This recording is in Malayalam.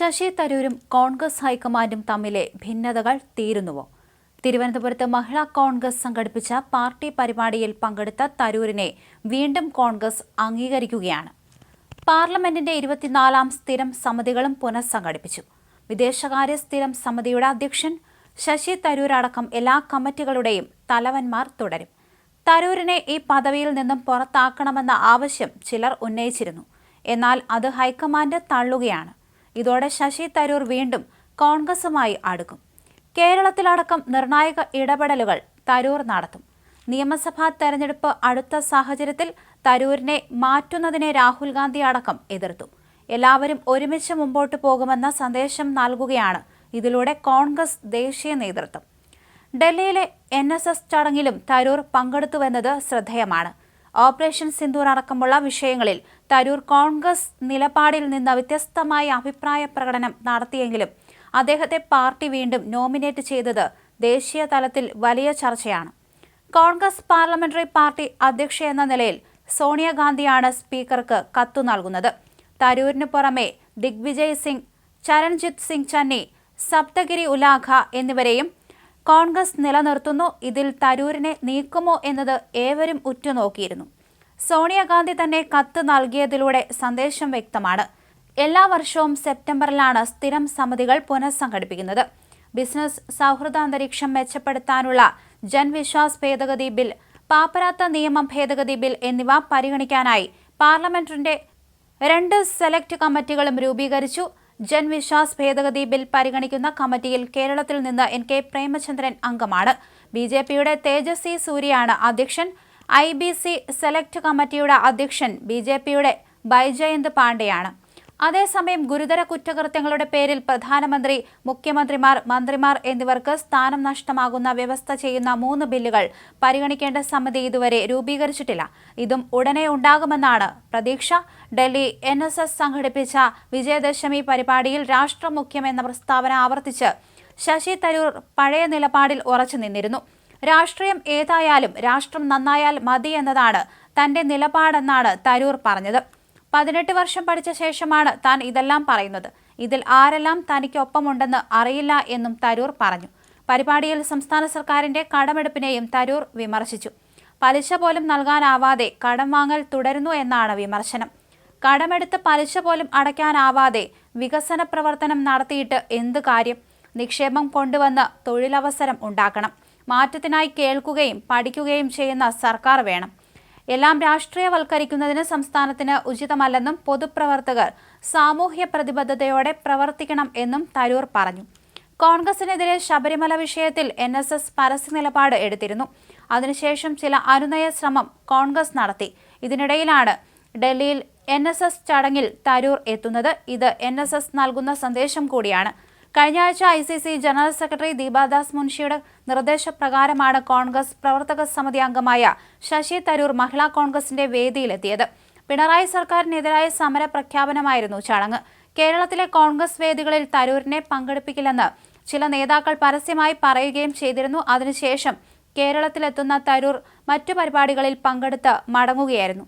ശശി തരൂരും കോൺഗ്രസ് ഹൈക്കമാൻഡും തമ്മിലെ ഭിന്നതകൾ തീരുന്നുവോ? തിരുവനന്തപുരത്ത് മഹിളാ കോൺഗ്രസ് സംഘടിപ്പിച്ച പാർട്ടി പരിപാടിയിൽ പങ്കെടുത്ത തരൂരിനെ വീണ്ടും കോൺഗ്രസ് അംഗീകരിക്കുകയാണ്. പാർലമെന്റിന്റെ ഇരുപത്തിനാലാം സ്ഥിരം സമിതികളും പുനഃസംഘടിപ്പിച്ചു. വിദേശകാര്യ സ്ഥിരം സമിതിയുടെ അധ്യക്ഷൻ ശശി തരൂർ അടക്കം എല്ലാ കമ്മിറ്റികളുടെയും തലവന്മാർ തുടരും. തരൂരിനെ ഈ പദവിയിൽ നിന്നും പുറത്താക്കണമെന്ന ആവശ്യം ചിലർ ഉന്നയിച്ചിരുന്നു. എന്നാൽ അത് ഹൈക്കമാൻഡ് തള്ളുകയാണ്. ഇതോടെ ശശി തരൂർ വീണ്ടും കോൺഗ്രസുമായി അടുക്കും. കേരളത്തിലടക്കം നിർണായക ഇടപെടലുകൾ തരൂർ നടത്തും. നിയമസഭാ തെരഞ്ഞെടുപ്പ് അടുത്ത സാഹചര്യത്തിൽ തരൂരിനെ മാറ്റുന്നതിനെ രാഹുൽ ഗാന്ധി അടക്കം എതിർത്തു. എല്ലാവരും ഒരുമിച്ച് മുമ്പോട്ട് പോകുമെന്ന സന്ദേശം നൽകുകയാണ് ഇതിലൂടെ കോൺഗ്രസ് ദേശീയ നേതൃത്വം. ഡൽഹിയിലെ എൻ ചടങ്ങിലും തരൂർ പങ്കെടുത്തുവെന്നത് ശ്രദ്ധേയമാണ്. ഓപ്പറേഷൻ സിന്ദൂർ അടക്കമുള്ള വിഷയങ്ങളിൽ തരൂർ കോൺഗ്രസ് നിലപാടിൽ നിന്ന് വ്യത്യസ്തമായ അഭിപ്രായ പ്രകടനം നടത്തിയെങ്കിലും അദ്ദേഹത്തെ പാർട്ടി വീണ്ടും നോമിനേറ്റ് ചെയ്തത് ദേശീയ തലത്തിൽ വലിയ ചർച്ചയാണ്. കോൺഗ്രസ് പാർലമെന്ററി പാർട്ടി അധ്യക്ഷ എന്ന നിലയിൽ സോണിയാഗാന്ധിയാണ് സ്പീക്കർക്ക് കത്തു നൽകുന്നത്. തരൂരിന് പുറമെ ദിഗ്വിജയ് സിംഗ് ചരൺജിത് സിംഗ് ചന്നി സപ്തഗിരി ഉലാഖ എന്നിവരെയും കോൺഗ്രസ് നിലനിർത്തുന്നു ഇതിൽ തരൂരിനെ നീക്കുമോ എന്നത് ഏവരും ഉറ്റുനോക്കിയിരുന്നു. സോണിയാഗാന്ധി തന്നെ കത്ത് നൽകിയതിലൂടെ സന്ദേശം വ്യക്തമാണ്. എല്ലാ വർഷവും സെപ്റ്റംബറിലാണ് സ്ഥിരം സമിതികൾ പുനഃസംഘടിപ്പിക്കുന്നത്. ബിസിനസ് സൗഹൃദ അന്തരീക്ഷം മെച്ചപ്പെടുത്താനുള്ള ജൻവിശ്വാസ് ഭേദഗതി ബിൽ പാപ്പരാത്ത നിയമം ഭേദഗതി ബിൽ എന്നിവ പരിഗണിക്കാനായി പാർലമെന്റിന്റെ രണ്ട് സെലക്ട് കമ്മിറ്റികളും രൂപീകരിച്ചു. ജൻവിശ്വാസ് ഭേദഗതി ബിൽ പരിഗണിക്കുന്ന കമ്മിറ്റിയിൽ കേരളത്തിൽ നിന്ന് എൻ കെ പ്രേമചന്ദ്രൻ അംഗമാണ്. ബി ജെ പിയുടെ തേജസ്വി സൂര്യയാണ് അധ്യക്ഷൻ. ഐ ബി സി സെലക്ട് കമ്മിറ്റിയുടെ അധ്യക്ഷൻ ബി ജെ പിയുടെ ബൈജയന്ത് പാണ്ഡെയാണ്. അതേസമയം ഗുരുതര കുറ്റകൃത്യങ്ങളുടെ പേരിൽ പ്രധാനമന്ത്രി മുഖ്യമന്ത്രിമാർ മന്ത്രിമാർ എന്നിവർക്ക് സ്ഥാനം നഷ്ടമാകുന്ന വ്യവസ്ഥ ചെയ്യുന്ന മൂന്ന് ബില്ലുകൾ പരിഗണിക്കേണ്ട സമിതി ഇതുവരെ രൂപീകരിച്ചിട്ടില്ല. ഇതും ഉടനെ ഉണ്ടാകുമെന്നാണ് പ്രതീക്ഷ. ഡൽഹി എൻ സംഘടിപ്പിച്ച വിജയദശമി പരിപാടിയിൽ രാഷ്ട്രമുഖ്യം എന്ന പ്രസ്താവന ആവർത്തിച്ച് ശശി തരൂർ പഴയ നിലപാടിൽ ഉറച്ചു നിന്നിരുന്നു. രാഷ്ട്രീയം ഏതായാലും രാഷ്ട്രം നന്നായാൽ മതി എന്നതാണ് തന്റെ നിലപാടെന്നാണ് തരൂർ പറഞ്ഞത്. പതിനെട്ട് വർഷം പഠിച്ച ശേഷമാണ് താൻ ഇതെല്ലാം പറയുന്നത്. ഇതിൽ ആരെല്ലാം തനിക്കൊപ്പമുണ്ടെന്ന് അറിയില്ല എന്നും തരൂർ പറഞ്ഞു. പരിപാടിയിൽ സംസ്ഥാന സർക്കാരിന്റെ കടമെടുപ്പിനെയും തരൂർ വിമർശിച്ചു. പലിശ പോലും നൽകാനാവാതെ കടം വാങ്ങൽ തുടരുന്നു എന്നാണ് വിമർശനം. കടമെടുത്ത് പലിശ പോലും അടയ്ക്കാനാവാതെ വികസന പ്രവർത്തനം നടത്തിയിട്ട് എന്ത് കാര്യം? നിക്ഷേപം കൊണ്ടുവന്ന് തൊഴിലവസരം ഉണ്ടാക്കണം. മാറ്റത്തിനായി കേൾക്കുകയും പഠിക്കുകയും ചെയ്യുന്ന സർക്കാർ വേണം. എല്ലാം രാഷ്ട്രീയവൽക്കരിക്കുന്നതിന് സംസ്ഥാനത്തിന് ഉചിതമല്ലെന്നും പൊതുപ്രവർത്തകർ സാമൂഹ്യ പ്രതിബദ്ധതയോടെ പ്രവർത്തിക്കണം എന്നും തരൂർ പറഞ്ഞു. കോൺഗ്രസിനെതിരെ ശബരിമല വിഷയത്തിൽ എൻ എസ് എസ് പരസ്യ നിലപാട് എടുത്തിരുന്നു. അതിനുശേഷം ചില അനുനയ ശ്രമം കോൺഗ്രസ് നടത്തി. ഇതിനിടയിലാണ് ഡൽഹിയിൽ എൻ എസ് എസ് ചടങ്ങിൽ തരൂർ എത്തുന്നത്. ഇത് എൻ എസ് എസ് നൽകുന്ന സന്ദേശം കൂടിയാണ്. കഴിഞ്ഞ ആഴ്ച I C C general secretary Deepa Das മുൻഷിയുടെ നിർദ്ദേശപ്രകാരമാണ് കോൺഗ്രസ് പ്രവർത്തക സമിതി അംഗമായ ശശി തരൂർ മഹിളാ കോൺഗ്രസിന്റെ വേദിയിലെത്തിയത്. പിണറായി സർക്കാരിനെതിരായ സമര പ്രഖ്യാപനമായിരുന്നു ചടങ്ങ്. കേരളത്തിലെ കോൺഗ്രസ് വേദികളിൽ തരൂരിനെ പങ്കെടുപ്പിക്കില്ലെന്ന് ചില നേതാക്കൾ പരസ്യമായി പറയുകയും ചെയ്തിരുന്നു. അതിനുശേഷം കേരളത്തിലെത്തുന്ന തരൂർ മറ്റു പരിപാടികളിൽ പങ്കെടുത്ത് മടങ്ങുകയായിരുന്നു.